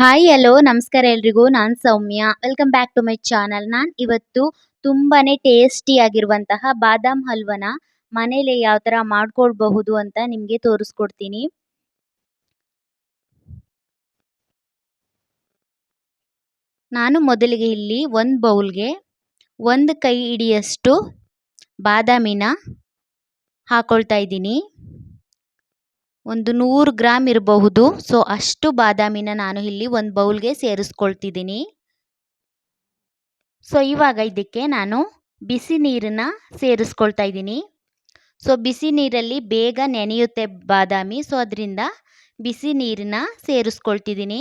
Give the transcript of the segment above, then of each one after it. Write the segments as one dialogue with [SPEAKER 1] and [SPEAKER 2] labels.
[SPEAKER 1] Hi hello ನಮಸ್ಕಾರ ಎಲ್ರಿಗೂ. ನಾನು Soumya. Welcome back to my channel ನಾನು ಇವತ್ತು ತುಂಬಾನೇ ಟೇಸ್ಟಿ ಆಗಿರುವಂತಹ ಬಾದಾಮ್ ಹಲ್ವನ ಮನೇಲೆ ಯಾವ ಥರ ಮಾಡ್ಕೊಳ್ಬಹುದು ಅಂತ ನಿಮಗೆ ತೋರಿಸ್ಕೊಡ್ತೀನಿ. ನಾನು ಮೊದಲಿಗೆ ಇಲ್ಲಿ ಒಂದು ಬೌಲ್ಗೆ ಒಂದು ಕೈ ಹಿಡಿಯಷ್ಟು ಬಾದಾಮಿನ ಹಾಕೊಳ್ತಾ ಇದ್ದೀನಿ. ಒಂದು ನೂರು ಗ್ರಾಮ್ ಇರಬಹುದು. ಸೊ ಅಷ್ಟು ಬಾದಾಮಿನ ನಾನು ಇಲ್ಲಿ ಒಂದು ಬೌಲ್ಗೆ ಸೇರಿಸ್ಕೊಳ್ತಿದ್ದೀನಿ. ಸೊ ಇವಾಗ ಇದಕ್ಕೆ ನಾನು ಬಿಸಿ ನೀರನ್ನ ಸೇರಿಸ್ಕೊಳ್ತಾ ಇದ್ದೀನಿ. ಸೊ ಬಿಸಿ ನೀರಲ್ಲಿ ಬೇಗ ನೆನೆಯುತ್ತೆ ಬಾದಾಮಿ. ಸೊ ಅದರಿಂದ ಬಿಸಿ ನೀರನ್ನ ಸೇರಿಸ್ಕೊಳ್ತಿದ್ದೀನಿ.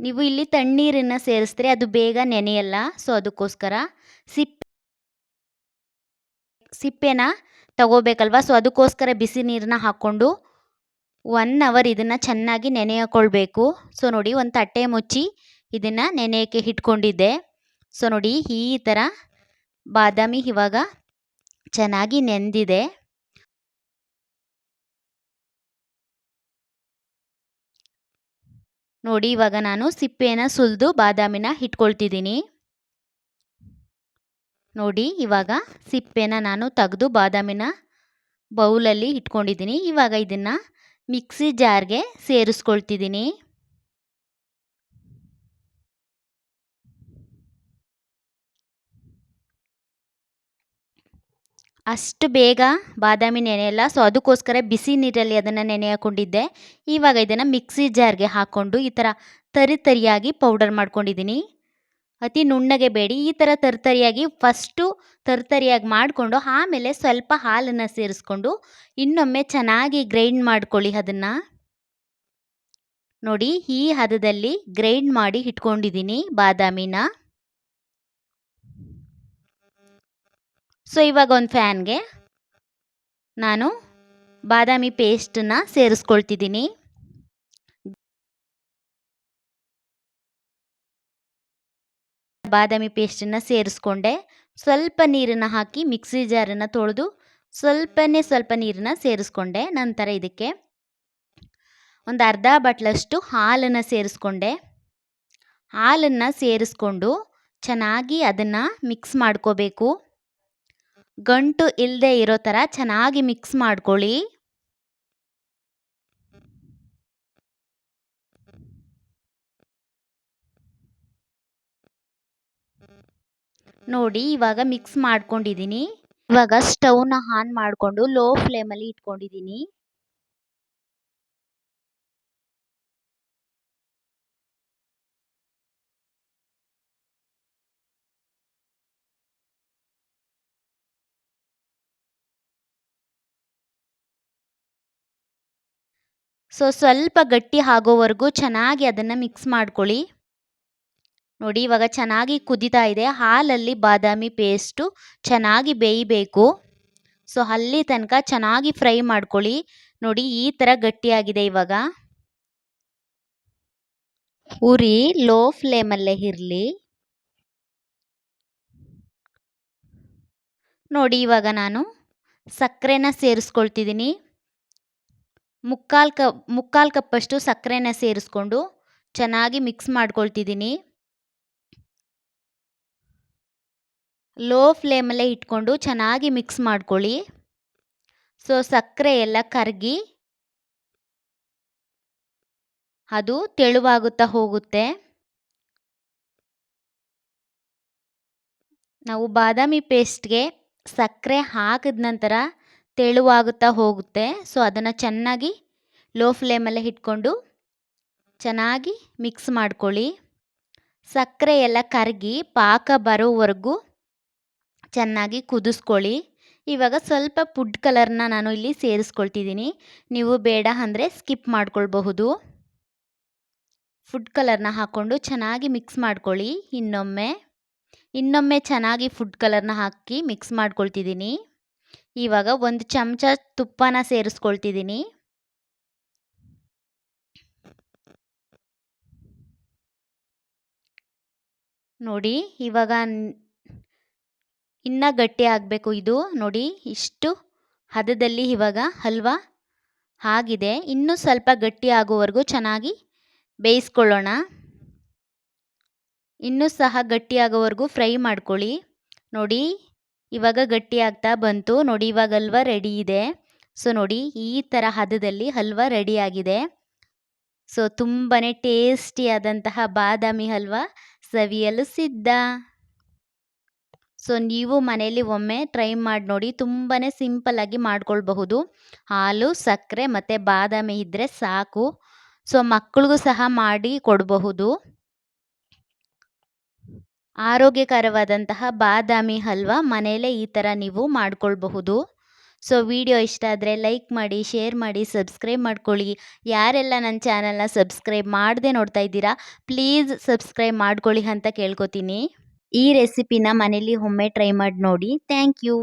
[SPEAKER 1] ನೀವು ಇಲ್ಲಿ ತಣ್ಣೀರನ್ನು ಸೇರಿಸಿದ್ರೆ ಅದು ಬೇಗ ನೆನೆಯಲ್ಲ. ಸೊ ಅದಕ್ಕೋಸ್ಕರ ಸಿಪ್ಪೆ ಸಿಪ್ಪೆನ ತಗೋಬೇಕಲ್ವ? ಸೊ ಅದಕ್ಕೋಸ್ಕರ ಬಿಸಿ ನೀರನ್ನ ಹಾಕ್ಕೊಂಡು ಒನ್ ಅವರ್ ಇದನ್ನು ಚೆನ್ನಾಗಿ ನೆನೆಯಕೊಳ್ಬೇಕು. ಸೊ ನೋಡಿ ಒಂದು ತಟ್ಟೆ ಮುಚ್ಚಿ ಇದನ್ನು ನೆನೆಯೋಕ್ಕೆ ಇಟ್ಕೊಂಡಿದ್ದೆ. ಸೊ ನೋಡಿ ಈ ಥರ ಬಾದಾಮಿ ಇವಾಗ ಚೆನ್ನಾಗಿ ನೆಂದಿದೆ. ನೋಡಿ ಇವಾಗ ನಾನು ಸಿಪ್ಪೆಯನ್ನು ಸುಲಿದು ಬಾದಾಮಿನ ಇಟ್ಕೊಳ್ತಿದ್ದೀನಿ. ನೋಡಿ, ಇವಾಗ ಸಿಪ್ಪೆನ ನಾನು ತೆಗೆದು ಬಾದಾಮಿನ ಬೌಲಲ್ಲಿ ಇಟ್ಕೊಂಡಿದ್ದೀನಿ. ಇವಾಗ ಇದನ್ನು ಮಿಕ್ಸಿ ಜಾರ್ಗೆ ಸೇರಿಸ್ಕೊಳ್ತಿದ್ದೀನಿ. ಅಷ್ಟು ಬೇಗ ಬಾದಾಮಿ ನೆನೆಯಲ್ಲ. ಸೊ, ಅದಕ್ಕೋಸ್ಕರ ಬಿಸಿ ನೀರಲ್ಲಿ ಅದನ್ನು ನೆನೆ ಹಾಕೊಂಡಿದ್ದೆ ಇವಾಗ ಇದನ್ನು ಮಿಕ್ಸಿ ಜಾರ್ಗೆ ಹಾಕ್ಕೊಂಡು ಈ ಥರ ತರಿ ತರಿಯಾಗಿ ಪೌಡರ್ ಮಾಡ್ಕೊಂಡಿದ್ದೀನಿ. ಅತಿ ನುಣ್ಣಗೆ ಬೇಡಿ, ಈ ಥರ ತರ್ತರಿಯಾಗಿ ಫಸ್ಟು ತರ್ತರಿಯಾಗಿ ಮಾಡಿಕೊಂಡು ಆಮೇಲೆ ಸ್ವಲ್ಪ ಹಾಲನ್ನು ಸೇರಿಸ್ಕೊಂಡು ಇನ್ನೊಮ್ಮೆ ಚೆನ್ನಾಗಿ ಗ್ರೈಂಡ್ ಮಾಡ್ಕೊಳ್ಳಿ ಅದನ್ನು. ನೋಡಿ, ಈ ಹದದಲ್ಲಿ ಗ್ರೈಂಡ್ ಮಾಡಿ ಇಟ್ಕೊಂಡಿದ್ದೀನಿ ಬಾದಾಮಿನ. ಸೊ ಇವಾಗ ಒಂದು ಫ್ಯಾನ್ಗೆ ನಾನು ಬಾದಾಮಿ ಪೇಸ್ಟನ್ನು ಸೇರಿಸ್ಕೊಳ್ತಿದ್ದೀನಿ. ಬಾದಾಮಿ ಪೇಸ್ಟನ್ನು ಸೇರಿಸ್ಕೊಂಡೆ. ಸ್ವಲ್ಪ ನೀರನ್ನು ಹಾಕಿ ಮಿಕ್ಸಿ ಜಾರನ್ನು ತೊಳೆದು ಸ್ವಲ್ಪನೇ ಸ್ವಲ್ಪ ನೀರನ್ನು ಸೇರಿಸ್ಕೊಂಡೆ. ನಂತರ ಇದಕ್ಕೆ ಒಂದು ಅರ್ಧ ಬಟ್ಲಷ್ಟು ಹಾಲನ್ನು ಸೇರಿಸ್ಕೊಂಡೆ. ಹಾಲನ್ನು ಸೇರಿಸ್ಕೊಂಡು ಚೆನ್ನಾಗಿ ಅದನ್ನು ಮಿಕ್ಸ್ ಮಾಡ್ಕೋಬೇಕು. ಗಂಟು ಇಲ್ಲದೆ ಇರೋ ಥರ ಚೆನ್ನಾಗಿ ಮಿಕ್ಸ್ ಮಾಡ್ಕೊಳ್ಳಿ. ನೋಡಿ, ಇವಾಗ ಮಿಕ್ಸ್ ಮಾಡ್ಕೊಂಡಿದ್ದೀನಿ ಇವಾಗ ಸ್ಟವ್ನ ಆನ್ ಮಾಡಿಕೊಂಡು ಲೋ ಫ್ಲೇಮಲ್ಲಿ ಇಟ್ಕೊಂಡಿದ್ದೀನಿ ಸೊ ಸ್ವಲ್ಪ ಗಟ್ಟಿ ಆಗೋವರೆಗೂ ಚೆನ್ನಾಗಿ ಅದನ್ನು ಮಿಕ್ಸ್ ಮಾಡ್ಕೊಳ್ಳಿ. ನೋಡಿ, ಇವಾಗ ಚೆನ್ನಾಗಿ ಕುದೀತಾ ಇದೆ. ಹಾಲಲ್ಲಿ ಬಾದಾಮಿ ಪೇಸ್ಟು ಚೆನ್ನಾಗಿ ಬೇಯಬೇಕು. ಸೊ, ಅಲ್ಲಿ ತನಕ ಚೆನ್ನಾಗಿ ಫ್ರೈ ಮಾಡ್ಕೊಳ್ಳಿ. ನೋಡಿ, ಈ ಥರ ಗಟ್ಟಿಯಾಗಿದೆ ಇವಾಗ. ಉರಿ ಲೋ ಫ್ಲೇಮಲ್ಲೇ ಇರಲಿ. ನೋಡಿ, ಇವಾಗ ನಾನು ಸಕ್ಕರೆನ ಸೇರಿಸ್ಕೊಳ್ತಿದ್ದೀನಿ. ಮುಕ್ಕಾಲು ಕಪ್, ಮುಕ್ಕಾಲು ಕಪ್ಪಷ್ಟು ಸಕ್ಕರೆನ ಸೇರಿಸ್ಕೊಂಡು ಚೆನ್ನಾಗಿ ಮಿಕ್ಸ್ ಮಾಡ್ಕೊಳ್ತಿದ್ದೀನಿ. ಲೋ ಫ್ಲೇಮಲ್ಲೇ ಇಟ್ಕೊಂಡು ಚೆನ್ನಾಗಿ ಮಿಕ್ಸ್ ಮಾಡ್ಕೊಳ್ಳಿ. ಸೊ, ಸಕ್ಕರೆ ಎಲ್ಲ ಕರಗಿ ಅದು ತೆಳುವಾಗುತ್ತಾ ಹೋಗುತ್ತೆ. ನಾವು ಬಾದಾಮಿ ಪೇಸ್ಟ್ಗೆ ಸಕ್ಕರೆ ಹಾಕಿದ ನಂತರ ತೆಳುವಾಗುತ್ತಾ ಹೋಗುತ್ತೆ. ಸೊ, ಅದನ್ನು ಚೆನ್ನಾಗಿ ಲೋ ಫ್ಲೇಮಲ್ಲೇ ಇಟ್ಕೊಂಡು ಚೆನ್ನಾಗಿ ಮಿಕ್ಸ್ ಮಾಡ್ಕೊಳ್ಳಿ. ಸಕ್ಕರೆ ಎಲ್ಲ ಕರಗಿ ಪಾಕ ಬರೋವರೆಗೂ ಚೆನ್ನಾಗಿ ಕುದಿಸ್ಕೊಳ್ಳಿ. ಇವಾಗ ಸ್ವಲ್ಪ ಫುಡ್ ಕಲರ್ನ ನಾನು ಇಲ್ಲಿ ಸೇರಿಸ್ಕೊಳ್ತಿದ್ದೀನಿ. ನೀವು ಬೇಡ ಅಂದರೆ ಸ್ಕಿಪ್ ಮಾಡ್ಕೊಳ್ಬಹುದು. ಫುಡ್ ಕಲರ್ನ ಹಾಕ್ಕೊಂಡು ಚೆನ್ನಾಗಿ ಮಿಕ್ಸ್ ಮಾಡ್ಕೊಳ್ಳಿ ಇನ್ನೊಮ್ಮೆ. ಇನ್ನೊಮ್ಮೆ ಚೆನ್ನಾಗಿ ಫುಡ್ ಕಲರ್ನ ಹಾಕಿ ಮಿಕ್ಸ್ ಮಾಡ್ಕೊಳ್ತಿದ್ದೀನಿ. ಇವಾಗ ಒಂದು ಚಮಚ ತುಪ್ಪನ ಸೇರಿಸ್ಕೊಳ್ತಿದ್ದೀನಿ. ನೋಡಿ ಇವಾಗ ಇನ್ನೂ ಗಟ್ಟಿ ಆಗಬೇಕು ಇದು. ನೋಡಿ, ಇಷ್ಟು ಹದದಲ್ಲಿ ಇವಾಗ ಹಲ್ವಾ ಆಗಿದೆ. ಇನ್ನೂ ಸ್ವಲ್ಪ ಗಟ್ಟಿ ಆಗೋವರೆಗೂ ಚೆನ್ನಾಗಿ ಬೇಯಿಸ್ಕೊಳ್ಳೋಣ. ಇನ್ನೂ ಸಹ ಗಟ್ಟಿ ಆಗೋವರೆಗೂ ಫ್ರೈ ಮಾಡ್ಕೊಳ್ಳಿ. ನೋಡಿ, ಇವಾಗ ಗಟ್ಟಿ ಆಗ್ತಾ ಬಂತು. ನೋಡಿ, ಇವಾಗ ಹಲ್ವಾ ರೆಡಿ ಇದೆ. ಸೊ, ನೋಡಿ, ಈ ಥರ ಹದದಲ್ಲಿ ಹಲ್ವ ರೆಡಿಯಾಗಿದೆ ಸೊ ತುಂಬಾ ಟೇಸ್ಟಿಯಾದಂತಹ ಬಾದಾಮಿ ಹಲ್ವಾ ಸವಿಯಲು ಸಿದ್ಧ. ಸೊ, ನೀವು ಮನೆಯಲ್ಲಿ ಒಮ್ಮೆ ಟ್ರೈ ಮಾಡಿ ನೋಡಿ ತುಂಬಾ ಸಿಂಪಲ್ಲಾಗಿ ಮಾಡ್ಕೊಳ್ಬಹುದು. ಹಾಲು, ಸಕ್ಕರೆ ಮತ್ತು ಬಾದಾಮಿ ಇದ್ದರೆ ಸಾಕು. ಸೊ ಮಕ್ಕಳಿಗೂ ಸಹ ಮಾಡಿ ಕೊಡಬಹುದು. ಆರೋಗ್ಯಕರವಾದಂತಹ ಬಾದಾಮಿ ಹಲ್ವ ಮನೆಯಲ್ಲೇ ಈ ಥರ ನೀವು ಮಾಡ್ಕೊಳ್ಬಹುದು. ಸೊ, ವಿಡಿಯೋ ಇಷ್ಟ ಆದರೆ ಲೈಕ್ ಮಾಡಿ, ಶೇರ್ ಮಾಡಿ, ಸಬ್ಸ್ಕ್ರೈಬ್ ಮಾಡ್ಕೊಳ್ಳಿ. ಯಾರೆಲ್ಲ ನನ್ನ ಚಾನಲ್ನ ಸಬ್ಸ್ಕ್ರೈಬ್ ಮಾಡದೆ ನೋಡ್ತಾ ಇದ್ದೀರಾ, ಪ್ಲೀಸ್ ಸಬ್ಸ್ಕ್ರೈಬ್ ಮಾಡ್ಕೊಳ್ಳಿ ಅಂತ ಕೇಳ್ಕೊತೀನಿ. ಈ ರೆಸಿಪಿನ ಮನೇಲಿ ಒಮ್ಮೆ ಟ್ರೈ ಮಾಡಿ ನೋಡಿ. Thank you